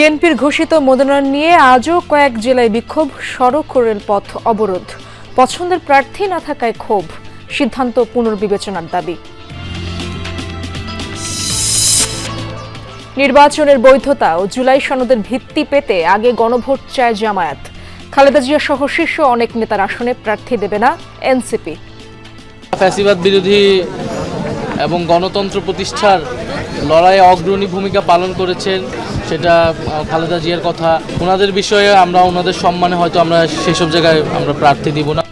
বিএনপির ঘোষিত মনোনয়ন নিয়ে আজও কয়েক জেলায় বিক্ষোভ, সড়ক, রেলপথ অবরোধ। পছন্দের প্রার্থী না থাকায় ক্ষোভ, সিদ্ধান্ত পুনর্বিবেচনার দাবি। নির্বাচনের বৈধতা ও জুলাই সনদের ভিত্তি পেতে আগে গণভোট চায় জামায়াত। খালেদা জিয়া সহ শীর্ষ অনেক নেতার আসনে প্রার্থী দেবে না এনসিপি। ফ্যাসিবাদ বিরোধী এবং গণতন্ত্র প্রতিষ্ঠার লড়াইয়ে অগ্রণী ভূমিকা পালন করেছেন সেটা খালেদা জিয়ার কথা, ওনাদের বিষয়ে আমরা ওনাদের সম্মানে হয়তো আমরা সেসব জায়গায় আমরা প্রার্থী দিব না।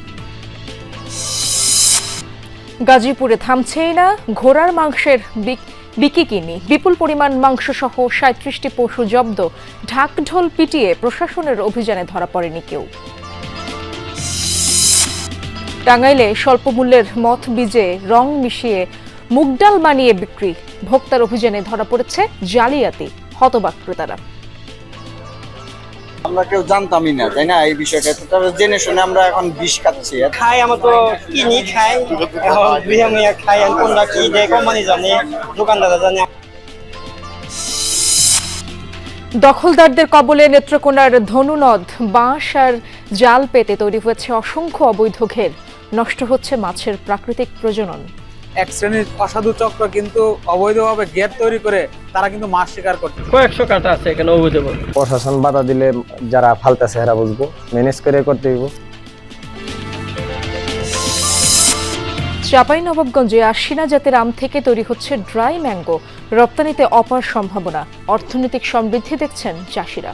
গাজীপুরে থামছেই না, ঘোড়ার মাংসের বিক- বিকিকিনি বিপুল পরিমাণ মাংস সহ সাঁত্রিশটি পশু জব্দ, ঢাকঢোল পিটিয়ে প্রশাসনের অভিযানে ধরা পড়েনি কেউ। টাঙ্গাইলে স্বল্প মূল্যের মথ বীজে রং মিশিয়ে মুগডাল বানিয়ে বিক্রি, ভোক্তার অভিযানে ধরা পড়েছে জালিয়াতি। হতবাক ক্রেতারা। আমরা কেউ জানতামই না তাই না? এই বিষয়টা তো তবে জেনে শুনে আমরা এখন বিষ খাচ্ছি। খাই আমরা তো কিনি খাই। এখন খাই আর কোনটা কি দেয় কোম্পানি জানে দোকানদাররা জানে। দখলদারদের কবলে নেত্রকোনার ধনুনদ বাঁশ আর জাল পেতে তৈরি হয়েছে অসংখ্য অবৈধ ঘের। নষ্ট হচ্ছে মাছের প্রাকৃতিক প্রজনন। এক শ্রেণির অসাধু চক্র কিন্তু অবৈধভাবে গেট তৈরি করে তারা কিন্তু মাছ শিকার করছে। কয়েকশো কাটা আছে এখানে অবৈধভাবে প্রশাসন বাধা দিলে যারা ফালতাছে হেরা বুঝব ম্যানেজ করে করতে হইব। চাপাই নবাবগঞ্জে আশিনা জাতের আম থেকে তৈরি হচ্ছে ড্রাই ম্যাঙ্গো। রপ্তানিতে অপার সম্ভাবনা। অর্থনৈতিক সমৃদ্ধি দেখছেন চাষিরা।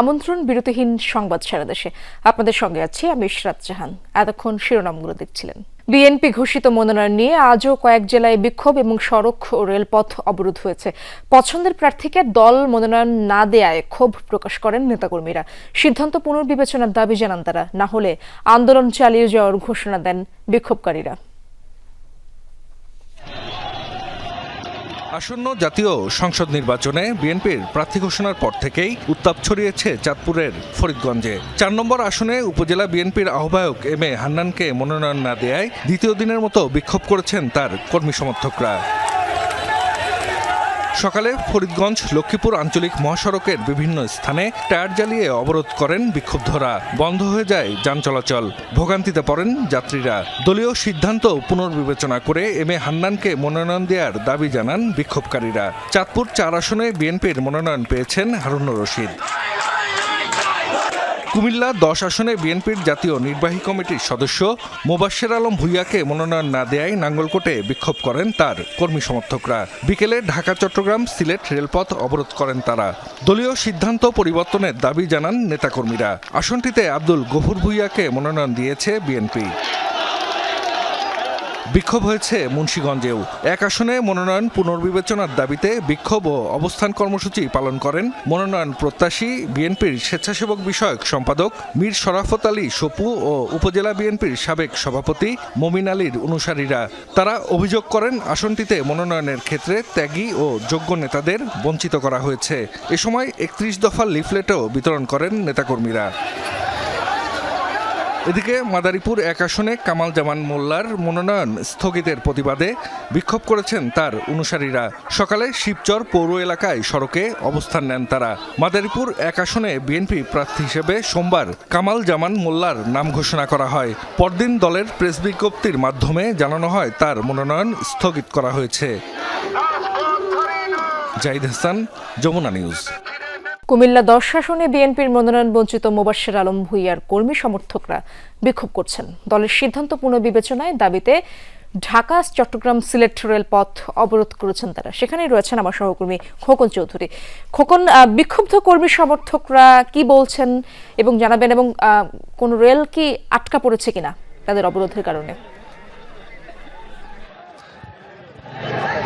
আমন্ত্রণ, বিরতিহীন সংবাদ সারা দেশে। আপনাদের সঙ্গে আছি আমি ইশরাত জাহান। এতক্ষণ শিরোনামগুলো দেখছিলেন। বিএনপি ঘোষিত মনোনয়ন নিয়ে আজও কয়েক জেলায় বিক্ষোভ এবং সড়ক ও রেলপথ অবরোধ হয়েছে। পছন্দের প্রার্থীকে দল মনোনয়ন না দেয়ায় ক্ষোভ প্রকাশ করেন নেতাকর্মীরা। সিদ্ধান্ত পুনর্বিবেচনার দাবি জানান তারা। না হলে আন্দোলন চালিয়ে যাওয়ার ঘোষণা দেন বিক্ষোভকারীরা। আসন্ন জাতীয় সংসদ নির্বাচনে বিএনপির প্রার্থী ঘোষণার পর থেকেই উত্তাপ ছড়িয়েছে চাঁদপুরের ফরিদগঞ্জে। চার নম্বর আসনে উপজেলা বিএনপির আহ্বায়ক এম এ হান্নানকে মনোনয়ন না দেয়ায় দ্বিতীয় দিনের মতো বিক্ষোভ করেছেন তার কর্মী সমর্থকরা। সকালে ফরিদগঞ্জ, লক্ষ্মীপুর আঞ্চলিক মহাসড়কের বিভিন্ন স্থানে টায়ার জ্বালিয়ে অবরোধ করেন বিক্ষুব্ধরা। বন্ধ হয়ে যায় যান চলাচল। ভোগান্তিতে পড়েন যাত্রীরা। দলীয় সিদ্ধান্ত পুনর্বিবেচনা করে এম এ হান্নানকে মনোনয়ন দেওয়ার দাবি জানান বিক্ষোভকারীরা। চাঁদপুর চার আসনে বিএনপির মনোনয়ন পেয়েছেন হারুনুর রশিদ। কুমিল্লা দশ আসনে বিএনপির জাতীয় নির্বাহী কমিটির সদস্য মোবাশ্বের আলম ভুইয়াকে মনোনয়ন না দেয়ায় নাঙ্গলকোটে বিক্ষোভ করেন তার কর্মী সমর্থকরা। বিকেলে ঢাকা, চট্টগ্রাম সিলেট রেলপথ অবরোধ করেন তারা। দলীয় সিদ্ধান্ত পরিবর্তনের দাবি জানান নেতাকর্মীরা। আসনটিতে আব্দুল গফুর ভুইয়াকে মনোনয়ন দিয়েছে বিএনপি। বিক্ষোভ হয়েছে মুন্সীগঞ্জেও। এক আসনে মনোনয়ন পুনর্বিবেচনার দাবিতে বিক্ষোভ ও অবস্থান কর্মসূচি পালন করেন মনোনয়ন প্রত্যাশী বিএনপির স্বেচ্ছাসেবক বিষয়ক সম্পাদক মীর শরাফত আলী, সপু ও উপজেলা বিএনপির সাবেক সভাপতি মমিন আলীর অনুসারীরা। তারা অভিযোগ করেন, আসনটিতে মনোনয়নের ক্ষেত্রে ত্যাগী ও যোগ্য নেতাদের বঞ্চিত করা হয়েছে। এ সময় একত্রিশ দফা লিফলেটও বিতরণ করেন নেতাকর্মীরা। এদিকে মাদারীপুর এক আসনে কামাল জামান মোল্লার মনোনয়ন স্থগিতের প্রতিবাদে বিক্ষোভ করেছেন তার অনুসারীরা। সকালে শিবচর পৌর এলাকায় সড়কে অবস্থান নেন তারা। মাদারীপুর এক আসনে বিএনপি প্রার্থী হিসেবে সোমবার কামাল জামান মোল্লার নাম ঘোষণা করা হয়। পরদিন দলের প্রেস বিজ্ঞপ্তির মাধ্যমে জানানো হয় তার মনোনয়ন স্থগিত করা হয়েছে। জাহিদ হাসান, যমুনা নিউজ। কুমিল্লা দশ বিএনপির মনোনয়ন বঞ্চিত মোবাশ্বের আলম ভুইয়ার কর্মী সমর্থকরা বিক্ষোভ করছেন। দলের সিদ্ধান্ত পুনর্বিবেচনায় দাবিতে ঢাকা, চট্টগ্রাম সিলেট রেলপথ অবরোধ করেছেন তারা। সেখানেই রয়েছেন আমার সহকর্মী খোকন চৌধুরী। খোকন বিক্ষুব্ধ কর্মী সমর্থকরা কি বলছেন এবং জানাবেন এবং কোন রেল কি আটকা পড়েছে কিনা তাদের অবরোধের কারণে?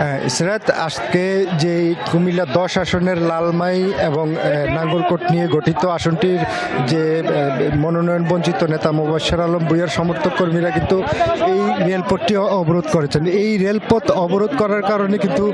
হ্যাঁ, ইসরাত আজকে যে কুমিল্লা দশ আসনের লালমাই এবং নাঙ্গলকোট নিয়ে গঠিত আসনটির যে মনোনয়ন বঞ্চিত নেতা মোবাশ্বের আলম ভুইয়ার সমর্থক কর্মীরা কিন্তু এই রেলপথটি অবরোধ করেছেন। এই রেলপথ অবরোধ করার কারণে কিন্তু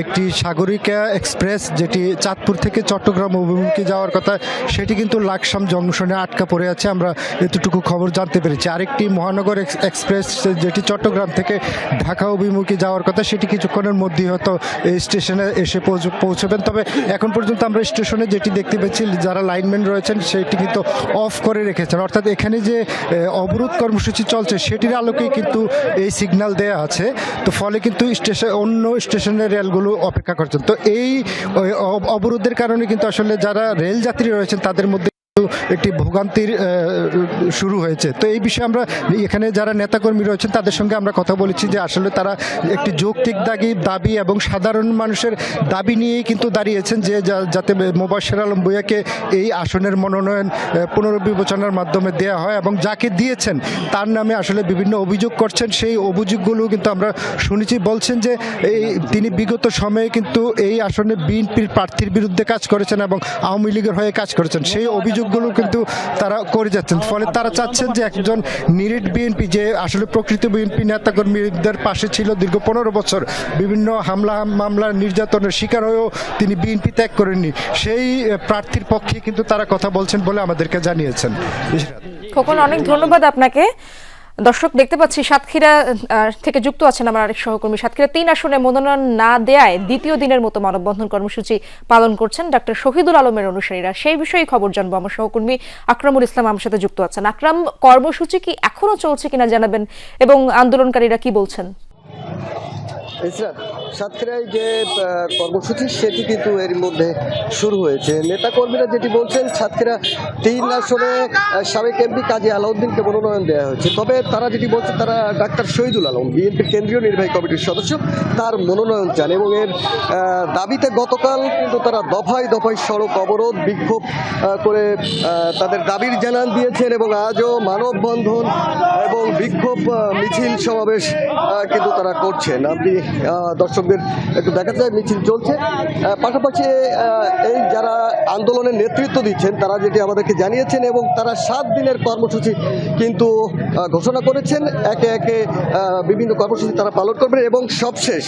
একটি সাগরিকা এক্সপ্রেস যেটি চাঁদপুর থেকে চট্টগ্রাম অভিমুখে যাওয়ার কথা সেটি কিন্তু লাকসাম জংশনে আটকা পড়ে আছে। আমরা এতটুকু খবর জানতে পেরেছি। আরেকটি মহানগর এক্স- এক্সপ্রেস যেটি চট্টগ্রাম থেকে ঢাকা অভিমুখে যাওয়ার কথা সেটি কিছুক্ষণের মধ্যেই হয়তো এই স্টেশনে এসে পৌঁছ- পৌঁছবেন। তবে এখন পর্যন্ত আমরা স্টেশনে যেটি দেখতে পাচ্ছি যারা লাইনম্যান রয়েছেন, সেটি কিন্তু অফ করে রেখেছেন। অর্থাৎ এখানে যে অবরোধ কর্মসূচি চলছে, সেটির আলোকেই কিন্তু এই সিগন্যাল দেয়া আছে। তো ফলে কিন্তু স্টেশন, অন্য স্টেশনের রেলগুলো অপেক্ষা করছেন। তো এই অব- অবরোধের কারণে কিন্তু আসলে যারা রেল যাত্রী রয়েছেন, তাদের মধ্যে একটি ভোগান্তির শুরু হয়েছে। তো এই বিষয়ে আমরা এখানে যারা নেতাকর্মী রয়েছেন, তাদের সঙ্গে আমরা কথা বলেছি যে আসলে তারা একটি যৌক্তিক দাগি দাবি এবং সাধারণ মানুষের দাবি নিয়েই কিন্তু দাঁড়িয়েছেন যে যাতে মোবাশ্বের আলম ভুইয়াকে এই আসনের মনোনয়ন পুনর্বিবেচনার মাধ্যমে দেয়া হয় এবং যাকে দিয়েছেন তার নামে আসলে বিভিন্ন অভিযোগ করছেন, সেই অভিযোগগুলো কিন্তু আমরা শুনেছি। বলছেন যে এই তিনি বিগত সময়ে কিন্তু এই আসনে বিএনপির প্রার্থীর বিরুদ্ধে কাজ করেছেন এবং আওয়ামী লীগের হয়ে কাজ করেছেন। সেই অভিযোগগুলো কিন্তু তারা করে যাচ্ছেন। ফলে তারা চাচ্ছেন যে একজন নিরিট বিএনপি যে আসলে প্রকৃত বিএনপি নেতাকর্মীদের পাশে ছিল দীর্ঘ পনেরো বছর। বিভিন্ন হামলা মামলা নির্যাতনের শিকার হয়েও তিনি বিএনপি ত্যাগ করেননি। সেই প্রার্থীর পক্ষে কিন্তু তারা কথা বলছেন বলে আমাদেরকে জানিয়েছেন। খোকন, অনেক ধন্যবাদ আপনাকে। দর্শক, দেখতে পাচ্ছি সাতক্ষীরা থেকে যুক্ত আছেন আমার আরেক সহকর্মী। সাতক্ষীরা তিন আসনে মনোনয়ন না দেয়ায় দ্বিতীয় দিনের মতো মানববন্ধন কর্মসূচি পালন করছেন ডাক্তার শহীদুল আলমের অনুসারীরা। সেই বিষয়ে খবর জানব আমার সহকর্মী আকরামুল ইসলাম আমার সাথে যুক্ত আছেন। আকরাম, কর্মসূচি কি এখনও চলছে কিনা জানাবেন এবং আন্দোলনকারীরা কি বলছেন? সাতক্ষীরায় যে কর্মসূচি সেটি কিন্তু এর মধ্যে শুরু হয়েছে। নেতাকর্মীরা যেটি বলছেন, সাতক্ষীরা তিন আসনে সাবেক এমপি কাজী আলাউদ্দিনকে মনোনয়ন দেওয়া হয়েছে। তবে তারা যেটি বলছে তারা ডাক্তার শহীদুল আলম, বিএনপির কেন্দ্রীয় নির্বাহী কমিটির সদস্য, তার মনোনয়ন চান এবং এর দাবিতে গতকাল কিন্তু তারা দফায় দফায় সড়ক অবরোধ, বিক্ষোভ করে তাদের দাবির জানান দিয়েছেন এবং আজও মানববন্ধন এবং বিক্ষোভ মিছিল সমাবেশ কিন্তু তারা করছেন। আপনি দর্শকদের একটু দেখা যায় মিছিল চলছে। পাশাপাশি এই যারা আন্দোলনের নেতৃত্ব দিচ্ছেন, তারা যেটি আমাদেরকে জানিয়েছেন এবং তারা সাত দিনের কর্মসূচি কিন্তু ঘোষণা করেছেন। একে একে বিভিন্ন কর্মসূচি তারা পালন করবেন এবং সবশেষ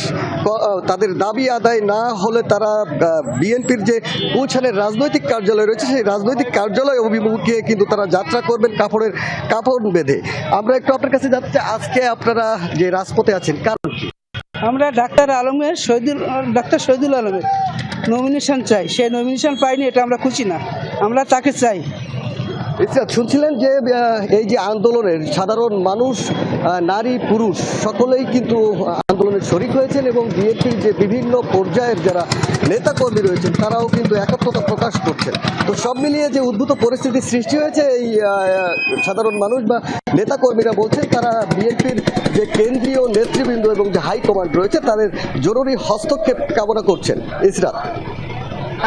তাদের দাবি আদায় না হলে তারা বিএনপির যে গুলশানের রাজনৈতিক কার্যালয় রয়েছে, সেই রাজনৈতিক কার্যালয় অভিমুখে কিন্তু তারা যাত্রা করবেন কাপড়ের, কাপড় বেঁধে। আমরা একটু আপনার কাছে যাচ্ছি আজকে আপনারা যে রাজপথে আছেন কারণ আমরা ডাক্তার আলমের শহীদুল, ডাক্তার শহীদুল আলমের নমিনেশন চাই। সেই নমিনেশন পাইনি, এটা আমরা খুশি না। আমরা তাকে চাই। শুনছিলেন যে এই যে আন্দোলনের সাধারণ মানুষ নারী, পুরুষ, সকলেই কিন্তু আন্দোলনের শরিক হয়েছেন এবং বিএনপির যে বিভিন্ন পর্যায়ের যারা নেতাকর্মী রয়েছেন, তারাও কিন্তু একাত্মতা প্রকাশ করছেন। তো সব মিলিয়ে যে উদ্ভূত পরিস্থিতির সৃষ্টি হয়েছে, এই সাধারণ মানুষ বা নেতাকর্মীরা বলছেন, তারা বিএনপির যে কেন্দ্রীয় নেতৃবৃন্দ এবং যে হাইকমান্ড রয়েছে, তাদের জরুরি হস্তক্ষেপ কামনা করছেন। ইসরাত।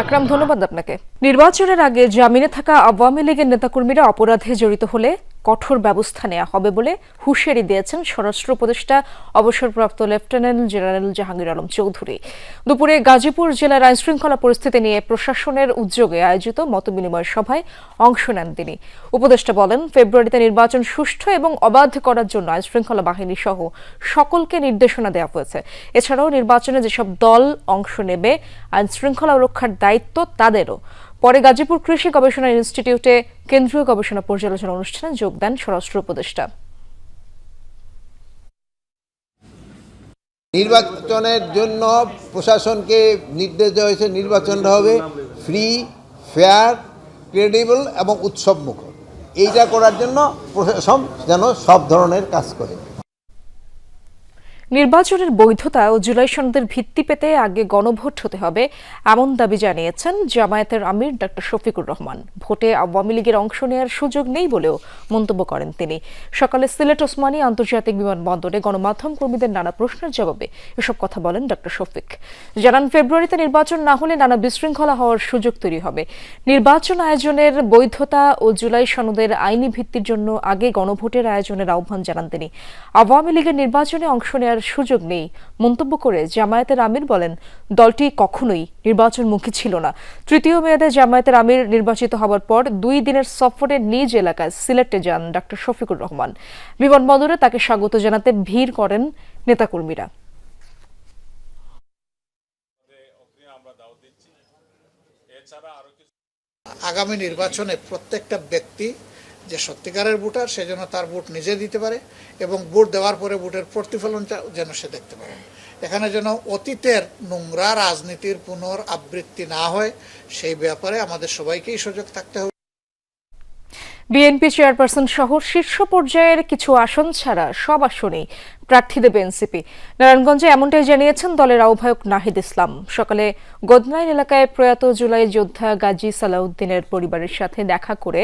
আকরাম ধন্যবাদ আপনাকে। নির্বাচনের আগে জামিনে থাকা আওয়ামী লীগের নেতাকর্মীরা অপরাধে জড়িত হলে কঠোর ব্যবস্থা নেওয়া হবে বলে হুঁশিয়ারি দিয়েছেন স্বরাষ্ট্র উপদেষ্টা, অবসরপ্রাপ্ত লেফটেন্যান্ট জেনারেল জাহাঙ্গীর আলম চৌধুরী। দুপুরে গাজীপুর জেলার আইনশৃঙ্খলা পরিস্থিতি নিয়ে প্রশাসনের উদ্যোগে আয়োজিত মতবিনিময় সভায় অংশ নেন তিনি। উপদেষ্টা বলেন, ফেব্রুয়ারিতে নির্বাচন সুষ্ঠু এবং অবাধ করার জন্য আইনশৃঙ্খলা বাহিনী সহ সকলকে নির্দেশনা দেওয়া হয়েছে। এছাড়াও নির্বাচনে যেসব দল অংশ নেবে, আইনশৃঙ্খলা রক্ষার দায়িত্ব তাদেরও। পরে গাজীপুর কৃষি গবেষণা ইনস্টিটিউটে কেন্দ্রীয় গবেষণা পর্যালোচনা অনুষ্ঠানে যোগ দেন স্বরাষ্ট্র উপদেষ্টা। নির্বাচনের জন্য প্রশাসনকে নির্দেশ দেওয়া হয়েছে, নির্বাচনটা হবে ফ্রি ফেয়ার ক্রেডিবল এবং উৎসবমুখর। এইটা করার জন্য প্রশাসন যেন সব ধরনের কাজ করে। নির্বাচনের বৈধতা ও জুলাই সনদের ভিত্তি পেতে আগে গণভোট হতে হবে, এমন দাবি জানিয়েছেন জামায়াতের আমির ডক্টর শফিকুর রহমান। ভোটে আওয়ামী লীগের অংশ নেওয়ার সুযোগ নেই বলেও মন্তব্য করেন তিনি। সকালে সিলেট ওসমানী আন্তর্জাতিক বিমানবন্দরে গণমাধ্যম কর্মীদের নানা প্রশ্নের জবাবে এসব কথা বলেন ডক্টর শফিক। জানান, ফেব্রুয়ারিতে নির্বাচন না হলে নানা বিশৃঙ্খলা হওয়ার সুযোগ তৈরি হবে। নির্বাচন আয়োজনের বৈধতা ও জুলাই সনদের আইনি ভিত্তির জন্য আগে গণভোটের আয়োজনের আহ্বান জানান তিনি। আওয়ামী লীগের নির্বাচনে অংশ নেওয়ার করার সুযোগ নেই। মন্তব্য করে জামায়াতের আমির বলেন, দলটি কখনোই নির্বাচনমুখী ছিল না। তৃতীয় মেয়াদে জামায়াতের আমির নির্বাচিত হবার পর দুই দিনের সফরে নিজ এলাকায় সিলেটে যান ডক্টর শফিকুর রহমান। বিমানবন্দরে তাকে স্বাগত জানাতে ভিড় করেন নেতাকর্মীরা। আগামী নির্বাচনে প্রত্যেকটা ব্যক্তি যে সত্যিকারের ভোটার সে যেন তার ভোট নিজে দিতে পারে এবং ভোট দেওয়ার পরে ভোটের প্রতিফলনটা যেন সে দেখতে পারে। এখানে যেন অতীতের নোংরা রাজনীতির পুনর আবৃত্তি না হয়, সেই ব্যাপারে আমাদের সবাইকেই সুযোগ থাকতে হবে। বিএনপি চেয়ারপারসন সহ শীর্ষ পর্যায়ের কিছু আসন ছাড়া সব আসনেই প্রার্থী দেবে এনসিপি। নারায়ণগঞ্জে এমনটাই জানিয়েছেন দলের আহ্বায়ক নাহিদ ইসলাম। সকালে গোদনাইন এলাকায় প্রয়াত জুলাই যোদ্ধা গাজী সালাউদ্দিনের পরিবারের সাথে দেখা করে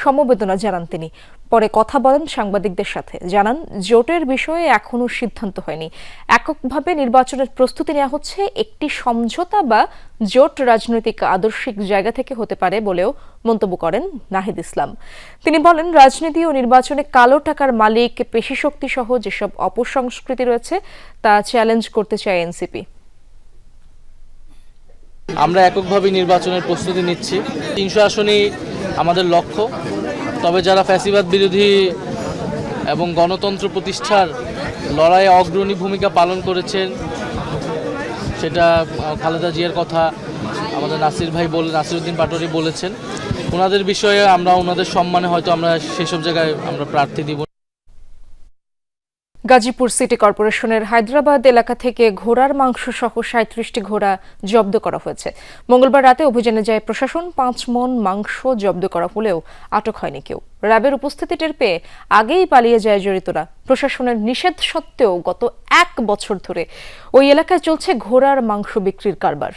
সমবেদনা জানান তিনি। পরে কথা বলেন সাংবাদিকদের সাথে। জানান, জোটের বিষয়ে এখনও সিদ্ধান্ত হয়নি। এককভাবে নির্বাচনের প্রস্তুতি নেওয়া হচ্ছে একটি সমঝোতা বা জোট রাজনৈতিক আদর্শিক জায়গা থেকে হতে পারে বলেও মন্তব্য করেন নাহিদ ইসলাম। তিনি বলেন, রাজনীতি ও নির্বাচনে কালো টাকার মালিক পেশিশক্তি সহ যেসব অপসংস্কৃতি রয়েছে, তা চ্যালেঞ্জ করতে চায় এনসিপি। আমরা এককভাবে নির্বাচনের প্রস্তুতি নিচ্ছি। তিনশো আসনই আমাদের লক্ষ্য। তবে যারা ফ্যাসিবাদ বিরোধী এবং গণতন্ত্র প্রতিষ্ঠার লড়াইয়ে অগ্রণী ভূমিকা পালন করেছেন, সেটা খালেদা জিয়ার কথা আমাদের নাসির ভাই বলে নাসিরউদ্দিন পাটোয়ারি বলেছেন। ওনাদের বিষয়ে আমরা, ওনাদের সম্মানে হয়তো আমরা সেসব জায়গায় আমরা প্রার্থী দিব গাজীপুর সিটি কর্পোরেশনের হায়দ্রাবাদ এলাকা থেকে ঘোড়ার মাংস সহ সাঁত্রিশটি ঘোড়া জব্দ করা হয়েছে। মঙ্গলবার রাতে অভিযানে যায় প্রশাসন, পাঁচ মন মাংস জব্দ করা হলেও আটক হয়নি কেউ। র্যাবের উপস্থিতি টের পেয়ে আগেই পালিয়ে যায় জড়িতরা। প্রশাসনের নিষেধ সত্ত্বেও গত এক বছর ধরে ওই এলাকায় চলছে ঘোড়ার মাংস বিক্রির কারবার।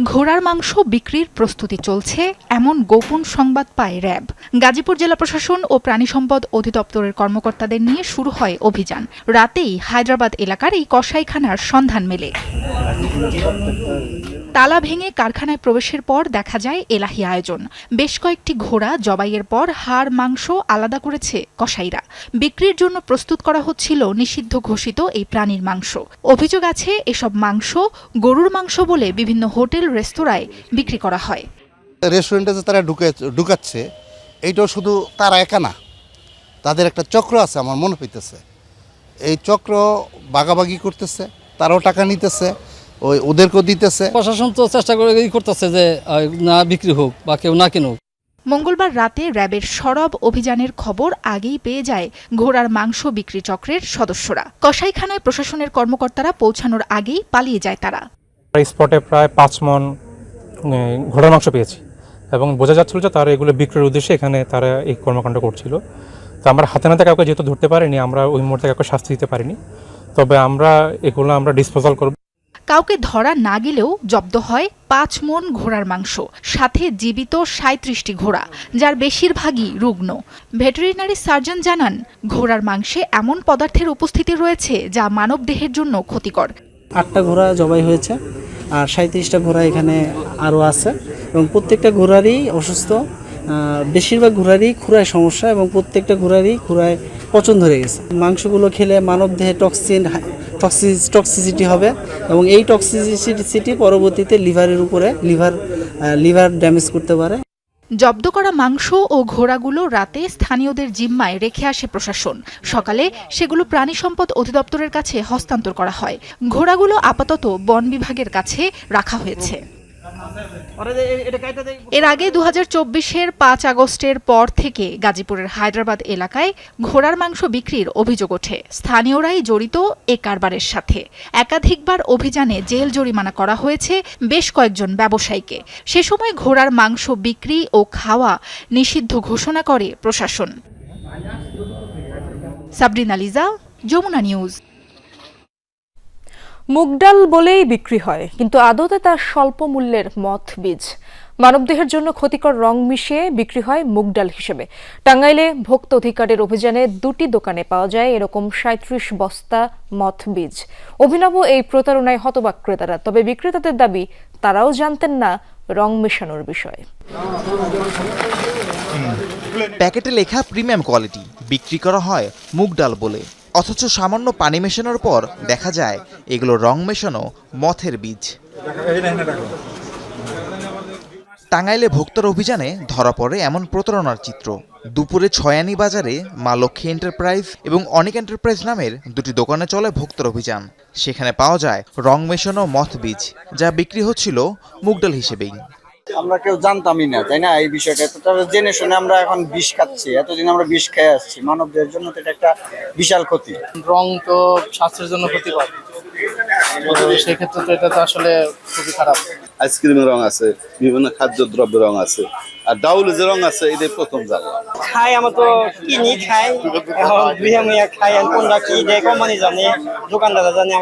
ঘোড়ার মাংস বিক্রির প্রস্তুতি চলছে, এমন গোপন সংবাদ পায় র্যাব। গাজীপুর জেলা প্রশাসন ও প্রাণী সম্পদ অধিদপ্তরের কর্মকর্তাদের নিয়ে শুরু হয় অভিযান। রাতেই হায়দ্রাবাদ এলাকার এই কসাইখানার সন্ধান মেলে। তালা ভেঙে কারখানায় প্রবেশের পর দেখা যায় এলাহি আয়োজন। বেশ কয়েকটি ঘোড়া জবাইয়ের পর হাড়, মাংস আলাদা করেছে কসাইরা। বিক্রির জন্য প্রস্তুত করা হচ্ছিল নিষিদ্ধ ঘোষিত এই প্রাণীর মাংস। অভিযোগ আছে, এসব মাংস গরুর মাংস বলে বিভিন্ন হোটেল, রেস্তোরাঁয় বিক্রি করা হয়। রেস্টুরেন্টে যে তারা ঢুকে, ঢুকাচ্ছে, এইটাও শুধু তারা একা না। তাদের একটা চক্র আছে, আমার মনে হইতেছে। এই চক্র বাগাবাগি করতেছে, তারাও টাকা নিতেছে ওই ওদেরকেও দিতেছে। প্রশাসন তো চেষ্টা করে ই করতেছে যে না বিক্রি হোক বা কেউ না কিনুক। মঙ্গলবার রাতে র্যাবের সরব অভিযানের খবর আগেই পেয়ে যায় ঘোড়ার মাংস বিক্রি চক্রের সদস্যরা। কসাইখানায় প্রশাসনের কর্মকর্তারা পৌঁছানোর আগেই পালিয়ে যায় তারা। স্পটে প্রায় পাঁচ মন ঘোড়ার মাংস পেয়েছি এবং বোঝা যাচ্ছিল যে তারা এগুলো বিক্রির উদ্দেশ্যে এখানে তারা এই কর্মকাণ্ড করছিল। তো আমরা হাতে নাতে কাউকে যেহেতু ধরতে পারিনি আমরা ওই মুহূর্তে কাউকে শাস্তি দিতে পারিনি। তবে আমরা এগুলো আমরা ডিসপোজাল করব। কাউকে ধরা না গেলেও জব্দ হয় পাঁচ মন ঘোড়ার মাংস, সাথে জীবিত সাঁত্রিশটি ঘোড়া, যার বেশিরভাগই রুগ্ন। ভেটেরিনারি সার্জন জানান, ঘোড়ার মাংসে এমন পদার্থের উপস্থিতি রয়েছে যা মানবদেহের জন্য ক্ষতিকর। আটটা ঘোড়া জবাই হয়েছে, আর সাঁত্রিশটা ঘোড়া এখানে আরও আছে, এবং প্রত্যেকটা ঘোড়ারই অসুস্থ বেশিরভাগ ঘোড়ারই খুরায় সমস্যা এবং প্রত্যেকটা ঘোড়ারই খুরায় পচন ধরে গেছে। মাংসগুলো খেলে মানবদেহে টক্সিন টক্সিসিটি হবে এবং এই টক্সিসিটি পরবর্তীতে লিভারের উপরে, লিভার লিভার ড্যামেজ করতে পারে। জব্দ করা মাংস ও ঘোড়াগুলো রাতে স্থানীয়দের জিম্মায় রেখে আসে প্রশাসন। সকালে সেগুলো প্রাণী সম্পদ অধিদপ্তরের কাছে হস্তান্তর করা হয়। ঘোড়াগুলো আপাতত বন বিভাগের কাছে রাখা হয়েছে। এর আগে দু হাজার চব্বিশের পাঁচ আগস্টের পর থেকে গাজীপুরের হায়দ্রাবাদ এলাকায় ঘোড়ার মাংস বিক্রির অভিযোগ ওঠে। স্থানীয়রাই জড়িত এ কারবারের সাথে। একাধিকবার অভিযানে জেল জরিমানা করা হয়েছে বেশ কয়েকজন ব্যবসায়ীকে। সে সময় ঘোড়ার মাংস বিক্রি ও খাওয়া নিষিদ্ধ ঘোষণা করে প্রশাসন। সাবরিনা লিজা, যমুনা নিউজ। মুগ ডাল বলেই বিক্রি হয়, কিন্তু আদতে তার স্বল্প মূল্যের মথ বীজ। মানবদেহের জন্য ক্ষতিকর রং মিশিয়ে বিক্রি হয় মুগডাল হিসেবে। টাঙ্গাইলে ভোক্ত অধিকারের অভিযানে দুটি দোকানে পাওয়া যায় এরকম সাঁত্রিশ বস্তা মথ বীজ। অভিনব এই প্রতারণায় হতবাক ক্রেতারা, তবে বিক্রেতাদের দাবি, তারাও জানতেন না রং মেশানোর বিষয়ে। প্যাকেটে লেখা প্রিমিয়াম কোয়ালিটি, বিক্রি করা হয় মুগডাল বলে। অথচ সামান্য পানি মেশানোর পর দেখা যায় এগুলো রং মেশানো মথের বীজ। টাঙ্গাইলে ভোক্তার অভিযানে ধরা পড়ে এমন প্রতারণার চিত্র। দুপুরে ছয়ানি বাজারে মা লক্ষ্মী এন্টারপ্রাইজ এবং অনেক এন্টারপ্রাইজ নামের দুটি দোকানে চলে ভোক্তার অভিযান। সেখানে পাওয়া যায় রং মেশানো মথ বীজ, যা বিক্রি হচ্ছিল মুগডাল হিসেবেই। আমরা কেউ জানতামই না তাই না? এই বিষয়টা তো জেনে শুনে আমরা এখন বিষ খাচ্ছি। এতদিন আমরা বিষ খেয়ে আসছি। মানবদের জন্য তো এটা একটা বিশাল ক্ষতি। রং তো স্বাস্থ্যের জন্য ক্ষতিকর। তো সেক্ষেত্রে তো এটা তো আসলে খুবই খারাপ। আইসক্রিমের রং আছে বিভিন্ন খাদ্যদ্রব্যের রং আছে আর ডাউলে যে রং আছে এটাই প্রথম জানলাম খাই আমার তো কিনি খাই। এখন দুই খাই কোনটা কি দেয় কোম্পানি জানে দোকানদাররা জানে।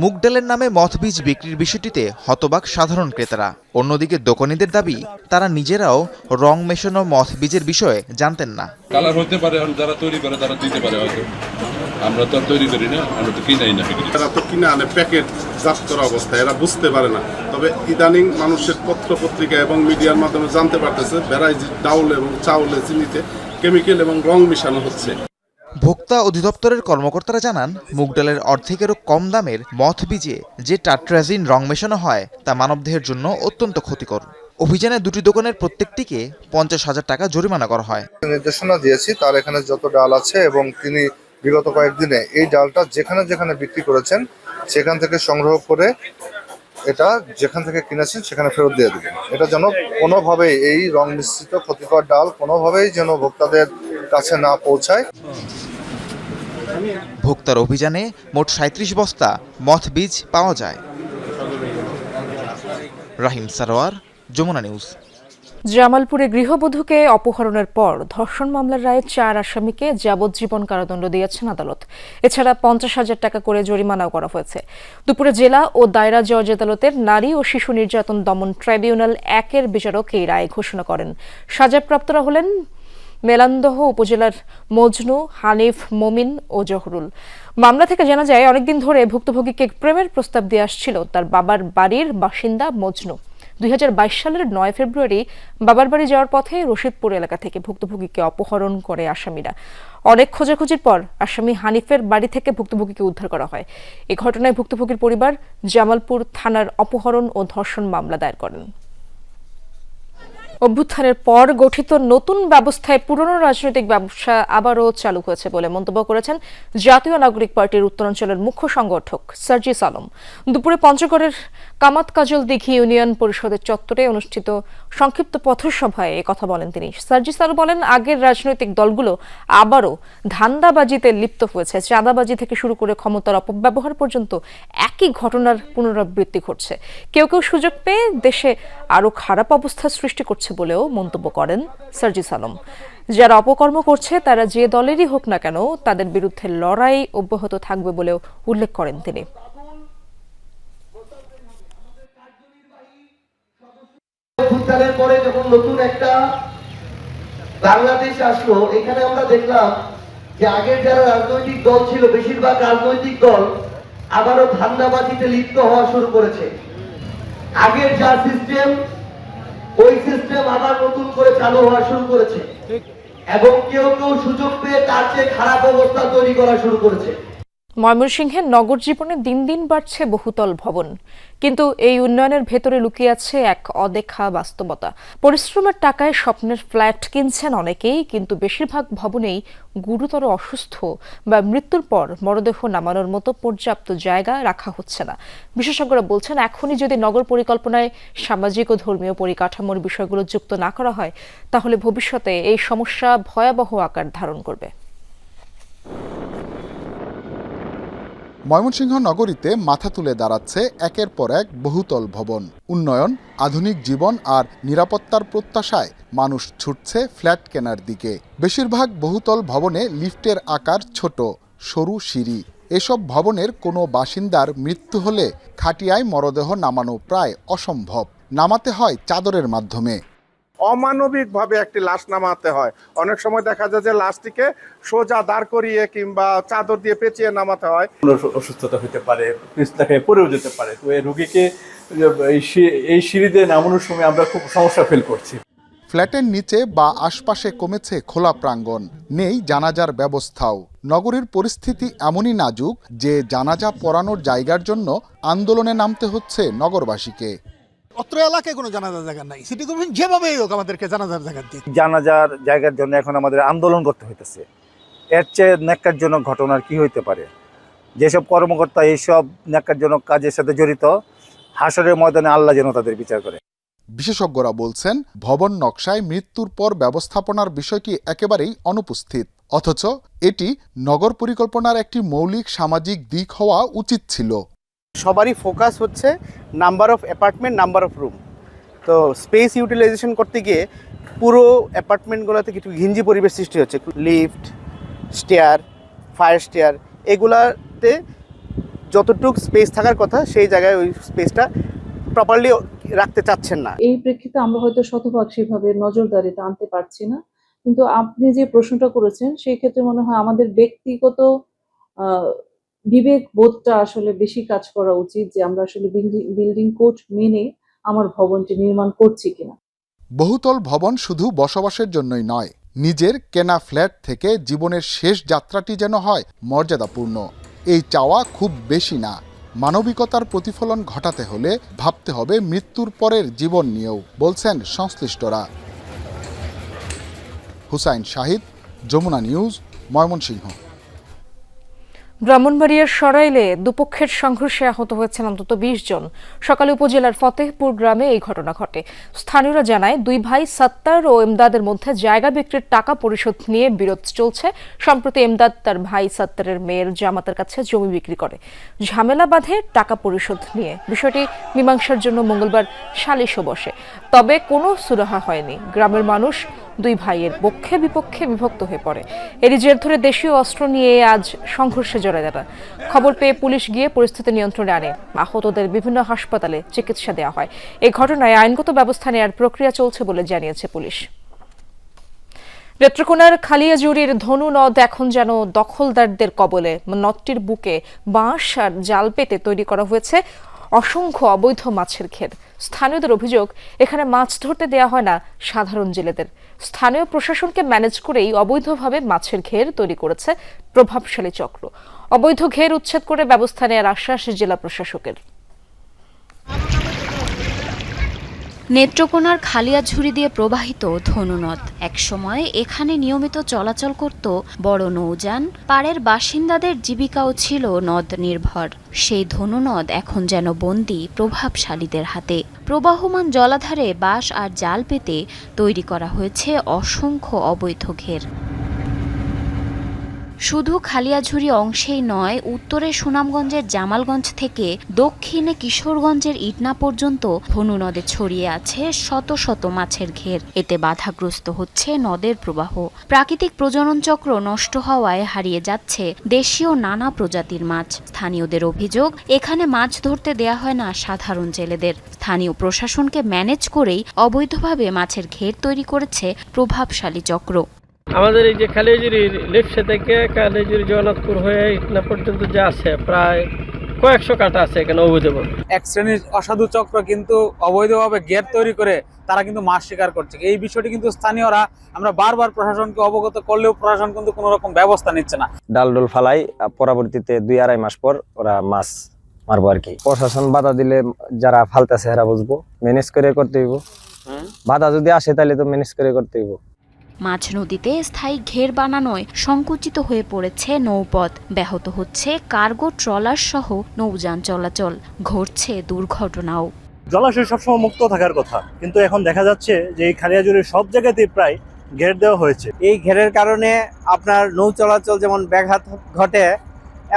মুগ ডালের নামে মথ বীজ বিক্রির বিষয়টিতে হতবাক সাধারণ ক্রেতারা। অন্যদিকে দোকানীদের দাবি তারা নিজেরাও রং মেশানো মথ বীজের বিষয়ে জানতেন না। কালার হতে পারে যারা তৈরি করে তারা দিতে পারে হয়তো। আমরা তো তৈরি করি না আমরা তো কিনাই না এরা তো কিনে আনে প্যাকেট জাত করা অবস্থা এরা বুঝতে পারে না। তবে ইদানিং মানুষের পত্র পত্রিকা এবং মিডিয়ার মাধ্যমে জানতে পারতেছে ভ্যারাইটি ডাউল এবং চাউলে চিনিতে কেমিক্যাল এবং রং মিশানো হচ্ছে। ভোক্তা অধিদপ্তরের কর্মকর্তারা জানান মুগডালের অর্ধেকেরও কম দামের মথ বীজে যে টাট্রাজিন রং মেশানো হয়, তা মানবদেহের জন্য অত্যন্ত ক্ষতিকর। অভিযানে দুটি দোকানের প্রত্যেকটিকে পঞ্চাশ হাজার টাকা জরিমানা করা হয়। নির্দেশনা দিয়েছি, তার এখানে যত ডাল আছে এবং তিনি বিগত কয়েকদিনে এই ডালটা যেখানে যেখানে বিক্রি করেছেন, সেখান থেকে সংগ্রহ করে এটা যেখান থেকে কিনেছেন, সেখানে ফেরত দিয়ে দেবেন। এটা যেন কোনোভাবেই এই রং মিশ্রিত ক্ষতিকর ডাল কোনোভাবেই যেন ভোক্তাদের কাছে না পৌঁছায়। ভোক্তার অভিযানে মোট সাঁত্রিশ বস্তা মথ বীজ পাওয়া যায়। রাহিম সারোয়ার, যমুনা নিউজ। জামালপুরে গৃহবধূকে অপহরণের পর ধর্ষণ মামলার রায়ে চার আসামিকে যাবজ্জীবন কারাদণ্ড দিয়েছেন আদালত। এছাড়া পঞ্চাশ হাজার টাকা করে জরিমানাও করা হয়েছে। দুপুরে জেলা ও দায়রা জজ আদালতের নারী ও শিশু নির্যাতন দমন ট্রাইব্যুনাল একের বিচারক এই রায় ঘোষণা করেন। সাজাপ্রাপ্তরা হলেন মেলান্দহ উপজেলার মজনু, হানিফ, মমিন ও জহরুল। মামলা থেকে জানা যায়, অনেকদিন ধরে ভুক্তভোগীকে প্রেমের প্রস্তাব দিয়ে আসছিল তার বাবার বাড়ির বাসিন্দা মজনু। দুই হাজার বাইশ সালের নয় ফেব্রুয়ারি বাবার বাড়ি যাওয়ার পথে রশিদপুর এলাকা থেকে ভুক্তভোগীকে অপহরণ করে আসামিরা। অনেক খোঁজাখুঁজির পর আসামি হানিফের বাড়ি থেকে ভুক্তভোগীকে উদ্ধার করা হয়। এ ঘটনায় ভুক্তভোগীর পরিবার জামালপুর থানার অপহরণ ও ধর্ষণ মামলা দায়ের করেন। অভ্যুত্থানের পর গঠিত নতুন ব্যবস্থায় পুরনো রাজনৈতিক ব্যবসা আবারও চালু হয়েছে বলে মন্তব্য করেছেন জাতীয় নাগরিক পার্টির উত্তরাঞ্চলের মুখ্য সংগঠক সার্জিস আলম দুপুরে পঞ্চগড়ের কামাত কাজল দিঘি ইউনিয়ন পরিষদের চত্বরে অনুষ্ঠিত সংক্ষিপ্ত পথসভায় কথা বলেন তিনি। সার্জিস আলম বলেন, আগের রাজনৈতিক দলগুলো আবারও ধান্দাবাজিতে লিপ্ত হয়েছে। চাঁদাবাজি থেকে শুরু করে ক্ষমতার অপব্যবহার পর্যন্ত একই ঘটনার পুনরাবৃত্তি ঘটছে। কেউ কেউ সুযোগ পেয়ে দেশে আরও খারাপ অবস্থা সৃষ্টি করছে বলেও মন্তব্য করেন সার্জিস আলম যারা অপকর্ম করছে, তারা যে দলেরই হোক না কেন, তাদের বিরুদ্ধে লড়াই অব্যাহত থাকবে বলেও উল্লেখ করেন তিনি। অভ্যুত্থানের পরে যখন নতুন একটা বাংলাদেশ আসলো এখানে আমরা দেখলাম যে আগের যারা রাজনৈতিক দল ছিল বেশিরভাগ রাজনৈতিক দল আবারও ধান্দাবাজিতে লিপ্ত হওয়া শুরু করেছে। আগের যা সিস্টেম ওই সিস্টেম আবার নতুন করে চালু হওয়া শুরু করেছে। এবং কেউ কেউ সুযোগ পেয়ে তার চেয়ে খারাপ অবস্থা তৈরি করা শুরু করেছে। ময়মনসিংহের নগর জীবনে দিন দিন বাড়ছে বহুতল ভবন। কিন্তু এই উন্নয়নের ভেতরে লুকিয়ে আছে এক অদেখা বাস্তবতা। পরিশ্রমের টাকায় স্বপ্নের ফ্ল্যাট কিনছেন অনেকেই, কিন্তু বেশিরভাগ ভবনেই গুরুতর অসুস্থ বা মৃত্যুর পর মরদেহ নামানোর মতো পর্যাপ্ত জায়গা রাখা হচ্ছে না। বিশেষজ্ঞরা বলছেন, এখনই যদি নগর পরিকল্পনায় সামাজিক ও ধর্মীয় পরিকাঠামোর বিষয়গুলো যুক্ত না করা হয়, তাহলে ভবিষ্যতে এই সমস্যা ভয়াবহ আকার ধারণ করবে। ময়মনসিংহ নগরীতে মাথা তুলে দাঁড়াচ্ছে একের পর এক বহুতল ভবন। উন্নয়ন, আধুনিক জীবন আর নিরাপত্তার প্রত্যাশায় মানুষ ছুটছে ফ্ল্যাট কেনার দিকে। বেশিরভাগ বহুতল ভবনে লিফটের আকার ছোট, সরু সিঁড়ি। এসব ভবনের কোনো বাসিন্দার মৃত্যু হলে খাটিয়ায় মরদেহ নামানো প্রায় অসম্ভব। নামাতে হয় চাদরের মাধ্যমে। অমানবিকভাবে একটি লাশ নামাতে হয়। অনেক সময় দেখা যায় যে লাশটিকে সোজা দাঁড় করিয়ে কিংবা চাদর দিয়ে পেঁচিয়ে নামাতে হয়। অসুস্থতা হতে পারে পিছলা পড়েও যেতে পারে। তো এই রোগীকে এই সিঁড়িতে নামানোর সময় আমরা খুব সমস্যা ফিল করছি। ফ্ল্যাটের নিচে বা আশপাশে কমেছে খোলা প্রাঙ্গণ। নেই জানাজার ব্যবস্থাও। নগরীর পরিস্থিতি এমনই নাজুক যে জানাজা পড়ানোর জায়গার জন্য আন্দোলনে নামতে হচ্ছে নগরবাসীকে। অত্র এলাকায় কোনো জানাজার জায়গা নাই। সিটি কর্পোরেশন যেভাবেই হোক আমাদেরকে জানাজার জায়গা দিক। জানাজার জায়গার জন্য এখন আমাদের আন্দোলন করতে হইতেছে। এর চেয়ে ন্যাক্কারজনক ঘটনার কি হইতে পারে? যেসব কর্মকর্তা এইসব ন্যাক্কারজনক কাজের সাথে জড়িত হাসরের ময়দানে আল্লাহ যেন তাদের বিচার করে। বিশেষজ্ঞরা বলছেন ভবন নকশায় মৃত্যুর পর ব্যবস্থাপনার বিষয়টি একেবারেই অনুপস্থিত। অথচ এটি নগর পরিকল্পনার একটি মৌলিক সামাজিক দিক হওয়া উচিত ছিল। সবারই ফোকাস হচ্ছে number of apartment, number of room. তো স্পেস ইউটিলাইজেশন করতে গিয়ে পুরো অ্যাপার্টমেন্টগুলোতে কিছু ঘিঞ্জি পরিবেশ সৃষ্টি হচ্ছে। লিফট, স্টেয়ার, ফায়ার স্টেয়ার, এগুলাতে যতটুক স্পেস থাকার কথা সেই জায়গায় ওই স্পেসটা প্রপারলি রাখতে চাচ্ছেন না। এই প্রেক্ষিতে আমরা হয়তো শতভাগ সেভাবে নজরদারিতে আনতে পারছি না। কিন্তু আপনি যে প্রশ্নটা করেছেন, সেই ক্ষেত্রে মনে হয় আমাদের ব্যক্তিগত বিবেক বোধটা আসলে বেশি কাজ করা উচিত যে আমরা আসলে বিল্ডিং কোড মেনে আমার ভবনটি নির্মাণ করছি কিনা। বহুতল ভবন শুধু বসবাসের জন্যই নয়, নিজের কেনা ফ্ল্যাট থেকে জীবনের শেষ যাত্রাটি যেন হয় মর্যাদাপূর্ণ। এই চাওয়া খুব বেশি না, মানবিকতার প্রতিফলন ঘটাতে হলে ভাবতে হবে মৃত্যুর পরের জীবন নিয়েও, বলছেন সংশ্লিষ্টরা। হুসাইন শাহিদ, যমুনা নিউজ, ময়মনসিংহ। ব্রাহ্মণবাড়িয়ার সরাইলে দুপক্ষের সংঘর্ষে আহত হয়েছেন অন্তত বিশ জন। সকালে উপজেলার ফতেহপুর গ্রামে এই ঘটনা ঘটে। স্থানীয়রা জানায়, দুই ভাই সত্তার ও এমদাদের মধ্যে জায়গা বিক্রির টাকা পরিশোধ নিয়ে বিরোধ চলছে। সম্প্রতি এমদাদ তার ভাই সত্তারের মেয়ের জামাতার কাছে জমি বিক্রি করে। ঝামেলা বাঁধে টাকা পরিশোধ নিয়ে। বিষয়টি মীমাংসার জন্য মঙ্গলবার সালিশও বসে। তবে কোনো সুরাহা হয়নি। গ্রামের মানুষ দুই ভাইয়ের পক্ষে বিপক্ষে বিভক্ত হয়ে পড়ে। এরই জের ধরে দেশীয় অস্ত্র নিয়ে আজ সংঘর্ষে জড়ায় তারা। খবর পেয়ে পুলিশ গিয়ে পরিস্থিতি নিয়ন্ত্রণে আনে। আহতদের বিভিন্ন হাসপাতালে চিকিৎসা দেওয়া হয়। এই ঘটনায় আইনগত ব্যবস্থা নেওয়ার প্রক্রিয়া চলছে বলে জানিয়েছে পুলিশ। নেত্রকোনার খালিয়াজুড়ির ধনু নদ এখন যেন দখলদারদের কবলে। নদটির বুকে বাঁশ আর জাল পেতে তৈরি করা হয়েছে অসংখ্য অবৈধ মাছের ক্ষেত। স্থানীয়দের অভিযোগ, এখানে মাছ ধরতে দেয়া হয় না সাধারণ জেলেদের। স্থানীয় প্রশাসনকে ম্যানেজ করেই অবৈধভাবে মাছের ঘের তৈরি করেছে প্রভাবশালী চক্র। অবৈধ ঘের উচ্ছেদ করে ব্যবস্থা নেওয়ার আশ্বাস জেলা প্রশাসকের। নেত্রকোনার খালিয়া ঝুড়ি দিয়ে প্রবাহিত ধনুনদ। একসময় এখানে নিয়মিত চলাচল করত বড় নৌযান, পাড়ের বাসিন্দাদের জীবিকাও ছিল নদ নির্ভর সেই ধনুনদ এখন যেন বন্দি, প্রভাবশালীদের হাতে। প্রবাহমান জলাধারে বাঁশ আর জাল পেতে তৈরি করা হয়েছে অসংখ্য অবৈধ ঘের। শুধু খালিয়াঝুরি অংশেই নয়, উত্তরে সুনামগঞ্জের জামালগঞ্জ থেকে দক্ষিণে কিশোরগঞ্জের ইটনা পর্যন্ত ধনু নদে ছড়িয়ে আছে শত শত মাছের ঘের। এতে বাধাগ্রস্ত হচ্ছে নদের প্রবাহ। প্রাকৃতিক প্রজনন চক্র নষ্ট হওয়ায় হারিয়ে যাচ্ছে দেশীয় নানা প্রজাতির মাছ। স্থানীয়দের অভিযোগ, এখানে মাছ ধরতে দেয়া হয় না সাধারণ জেলেদের। স্থানীয় প্রশাসনকে ম্যানেজ করেই অবৈধভাবে মাছের ঘের তৈরি করেছে প্রভাবশালী চক্র। আমাদের এই যে খালিয়াজুরির লেপসা থেকে খালিয়াজুরি জগন্নাথপুর হয়ে ইটনা পর্যন্ত যা আছে প্রায় কয়েকশো কাটা আছে এখানে অবৈধভাবে। এক শ্রেণির অসাধু চক্র কিন্তু অবৈধভাবে গেট তৈরি করে তারা কিন্তু মাছ শিকার করছে। এই বিষয়টি কিন্তু স্থানীয়রা আমরা বারবার প্রশাসনকে অবগত করলেও প্রশাসন কিন্তু কোনো রকম ব্যবস্থা নিচ্ছে না। ডাল ডোল ফালাই পরবর্তীতে দুই আড়াই মাস পর ওরা মাছ মারবো আর কি। প্রশাসন বাধা দিলে যারা ফালতেছে হেরা বুঝব ম্যানেজ করে করতে হইব। বাধা যদি আসে তাহলে তো ম্যানেজ করে করতে হইব। মাঝ নদীতে স্থায়ী ঘের বানানোয় সংকুচিত হয়ে পড়েছে নৌপথ। ব্যাহত হচ্ছে কার্গো ট্রলার সহ নৌযান চলাচল। ঘটছে দুর্ঘটনাও। জলাশয় সবসময় মুক্ত থাকার কথা কিন্তু এখন দেখা যাচ্ছে যে এই খালিয়াজুরির সব জায়গাতেই প্রায় ঘের দেওয়া হয়েছে। এই ঘেরের কারণে আপনার নৌ চলাচল যেমন ব্যাঘাত ঘটে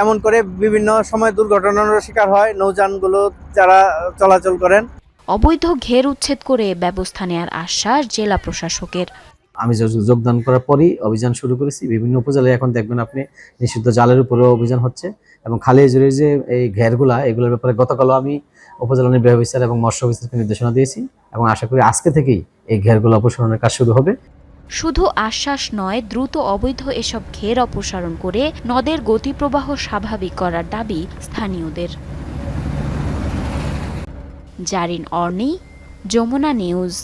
এমন করে বিভিন্ন সময় দুর্ঘটনার শিকার হয় নৌযানগুলো যারা চলাচল করেন। অবৈধ ঘের উচ্ছেদ করে ব্যবস্থা নেয়ার আশ্বাস জেলা প্রশাসকের। আমি যোগদান করার পরই অভিযান শুরু করেছি, বিভিন্ন উপজেলায় এখন দেখবেন আপনি নিষিদ্ধ জালের উপরেও অভিযান হচ্ছে এবং খালি জুড়ে যে এই ঘেরগুলা, এগুলোর ব্যাপারে গতকালও আমি উপজেলা নির্বাহী অফিসার এবং মৎস্য অফিসারকে নির্দেশনা দিয়েছি এবং আশা করি আজকে থেকেই এই ঘেরগুলো অপসারণের কাজ শুরু হবে। শুধু আশ্বাস নয়, দ্রুত অবৈধ এসব ঘের অপসারণ করে নদের গতিপ্রবাহ স্বাভাবিক করার দাবি স্থানীয়দের। জারিন অর্নি, যমুনা নিউজ।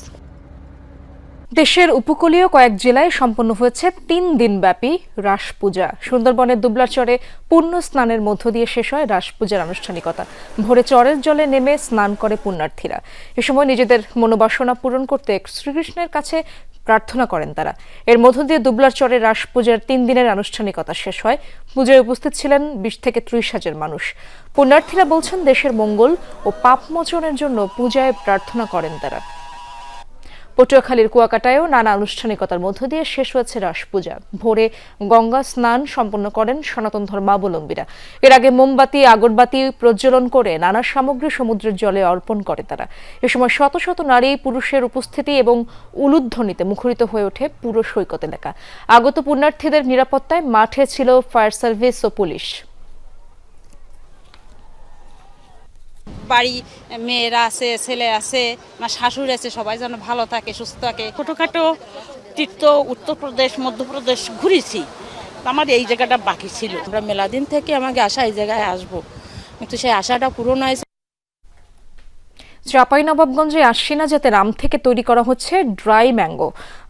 দেশের উপকূলীয় কয়েক জেলায় সম্পন্ন হয়েছে তিন দিনব্যাপী রাস পূজা সুন্দরবনের দুবলাচরে পূর্ণ স্নানের মধ্য দিয়ে শেষ হয় রাস পূজার আনুষ্ঠানিকতা। ভোরে চরের জলে নেমে স্নান করে পুণ্যার্থীরা। এ সময় নিজেদের মনোবাসনা পূরণ করতে শ্রীকৃষ্ণের কাছে প্রার্থনা করেন তারা। এর মধ্য দিয়ে দুবলার চরে রাস পূজার তিন দিনের আনুষ্ঠানিকতা শেষ হয়। পূজায় উপস্থিত ছিলেন বিশ থেকে ত্রিশ হাজার মানুষ। পুণ্যার্থীরা বলছেন, দেশের মঙ্গল ও পাপ মোচনের জন্য পূজায় প্রার্থনা করেন তারা। পটুয়াখালীর কুয়াকাটায়ও নানা আনুষ্ঠানিকতার মধ্য দিয়ে শেষ হয়েছে রাস পূজা। ভোরে গঙ্গা স্নান সম্পন্ন করেন সনাতন ধর্মাবলম্বীরা। এর আগে মোমবাতি, আগরবাতি প্রজ্বলন করে নানা সামগ্রী সমুদ্রের জলে অর্পণ করে তারা। এ সময় শত শত নারী, পুরুষের উপস্থিতি এবং উলুধ্বনিতে মুখরিত হয়ে ওঠে পুরো সৈকত এলাকা। আগত পুণ্যার্থীদের নিরাপত্তায় মাঠে ছিল ফায়ার সার্ভিস ও পুলিশ। বাড়ি মেয়েরা আছে, ছেলে আছে আমার শাশুড়ি আছে, সবাই যেন ভালো থাকে, সুস্থ থাকে। ছোটোখাটো তীর্থ, উত্তরপ্রদেশ, মধ্যপ্রদেশ ঘুরেছি। আমার এই জায়গাটা বাকি ছিল। আমরা মেলা দিন থেকে আমাকে আশা এই জায়গায় আসব। কিন্তু সেই আশাটা পূরণ হয়েছে। চাঁপাইনবাবগঞ্জে আশ্বিনা জাতের আম থেকে তৈরি করা হচ্ছে ড্রাই ম্যাঙ্গো।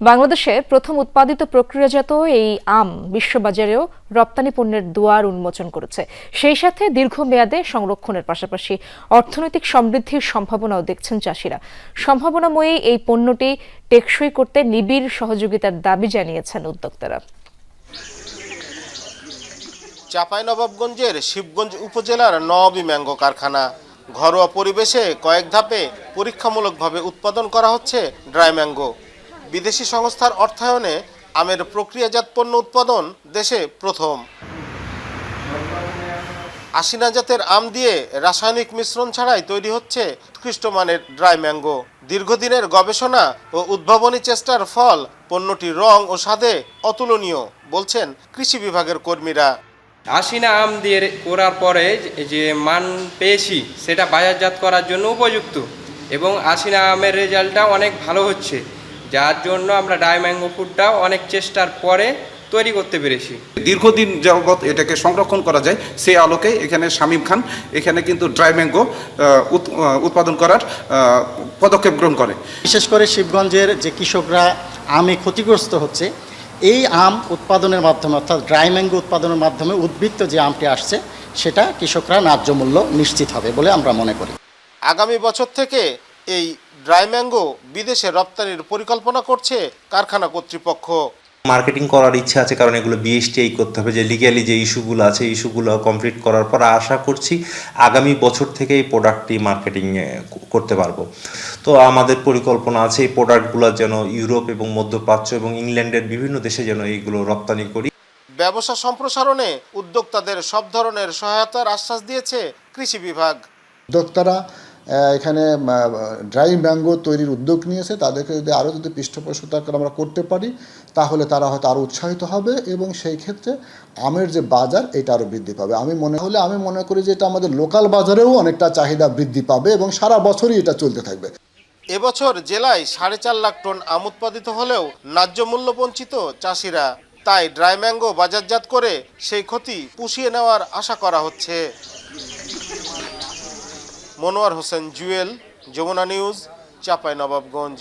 বাংলাদেশে প্রথম উৎপাদিত প্রক্রিয়াজাত এই আম বিশ্ববাজারেও রপ্তানি পণ্যের দুয়ার উন্মোচন করেছে। সেই সাথে দীর্ঘমেয়াদে সংরক্ষণের পাশাপাশি অর্থনৈতিক সমৃদ্ধির সম্ভাবনাও দেখছেন চাষিরা। সম্ভাবনাময়ী এই পণ্যটি টেকসই করতে নিবিড় সহযোগিতার দাবি জানিয়েছেন উদ্যোক্তারা। চাঁপাইনবাবগঞ্জের শিবগঞ্জ উপজেলার নবী ম্যাঙ্গো কারখানা। ঘরোয়া পরিবেশে কয়েক ধাপে পরীক্ষামূলকভাবে উৎপাদন করা হচ্ছে ড্রাই ম্যাঙ্গো। বিদেশি সংস্থার অর্থায়নে আমের প্রক্রিয়াজাত পণ্য উৎপাদন দেশে প্রথম। আশিনা জাতের আম দিয়ে রাসায়নিক মিশ্রণ ছাড়াই তৈরি হচ্ছে উৎকৃষ্ট মানের ড্রাই ম্যাঙ্গো। দীর্ঘদিনের গবেষণা ও উদ্ভাবনী চেষ্টার ফল পণ্যটির রং ও স্বাদে অতুলনীয়, বলছেন কৃষি বিভাগের কর্মীরা। আশিনা আম দিয়ে করার পরে যে মান পেয়েছি সেটা বাজারজাত করার জন্য উপযুক্ত। এবং আশিনা আমের রেজাল্টটা অনেক ভালো হচ্ছে। যার জন্য আমরা ডাই ম্যাঙ্গো ফুডটা অনেক চেষ্টার পরে তৈরি করতে পেরেছি। দীর্ঘদিন যাবৎ এটাকে সংরক্ষণ করা যায় সেই আলোকে এখানে শামীম খান এখানে কিন্তু ড্রাই ম্যাঙ্গো উৎপাদন করার পদক্ষেপ গ্রহণ করে। বিশেষ করে শিবগঞ্জের যে কৃষকরা আমে ক্ষতিগ্রস্ত হচ্ছে এই আম উৎপাদনের মাধ্যমে, অর্থাৎ ড্রাই ম্যাঙ্গো উৎপাদনের মাধ্যমে উদ্বৃত্ত যে আমটি আসছে, সেটা কৃষকরা ন্যায্য মূল্য নিশ্চিত হবে বলে আমরা মনে করি। আগামী বছর থেকে এই ড্রাই ম্যাঙ্গো বিদেশে রপ্তানির পরিকল্পনা করছে কারখানা কর্তৃপক্ষ। মার্কেটিং করার ইচ্ছা আছে কারণ এগুলো বিএসটিআই করতে হবে যে লিগ্যালি যে ইস্যুগুলো আছে ইস্যুগুলো কমপ্লিট করার পর আশা করছি আগামী বছর থেকে এই প্রোডাক্টটি মার্কেটিং করতে পারব। তো আমাদের পরিকল্পনা আছে এই প্রোডাক্টগুলো যেন ইউরোপ এবং মধ্যপ্রাচ্য এবং ইংল্যান্ডের বিভিন্ন দেশে যেন এইগুলো রপ্তানি করি। ব্যবসা সম্প্রসারণে উদ্যোক্তাদের সব ধরনের সহায়তার আশ্বাস দিয়েছে কৃষি বিভাগ। উদ্যোক্তারা এখানে ড্রাই ম্যাঙ্গো তৈরির উদ্যোগ নিয়েছে তাদেরকে যদি আরও যদি পৃষ্ঠপোষকতা আমরা করতে পারি তাহলে তারা হয়তো আরও উৎসাহিত হবে এবং সেই ক্ষেত্রে আমের যে বাজার, এটা আরও বৃদ্ধি পাবে। আমি মনে হলে আমি মনে করি যে এটা আমাদের লোকাল বাজারেও অনেকটা চাহিদা বৃদ্ধি পাবে এবং সারা বছরই এটা চলতে থাকবে। এবছর জেলায় সাড়ে চার লাখ টন আম উৎপাদিত হলেও ন্যায্য মূল্য বঞ্চিত চাষিরা। তাই ড্রাই ম্যাঙ্গো বাজারজাত করে সেই ক্ষতি পুষিয়ে নেওয়ার আশা করা হচ্ছে। মনোয়ার হোসেন, জুয়েল, যমুনা নিউজ চাঁপাই নবাবগঞ্জ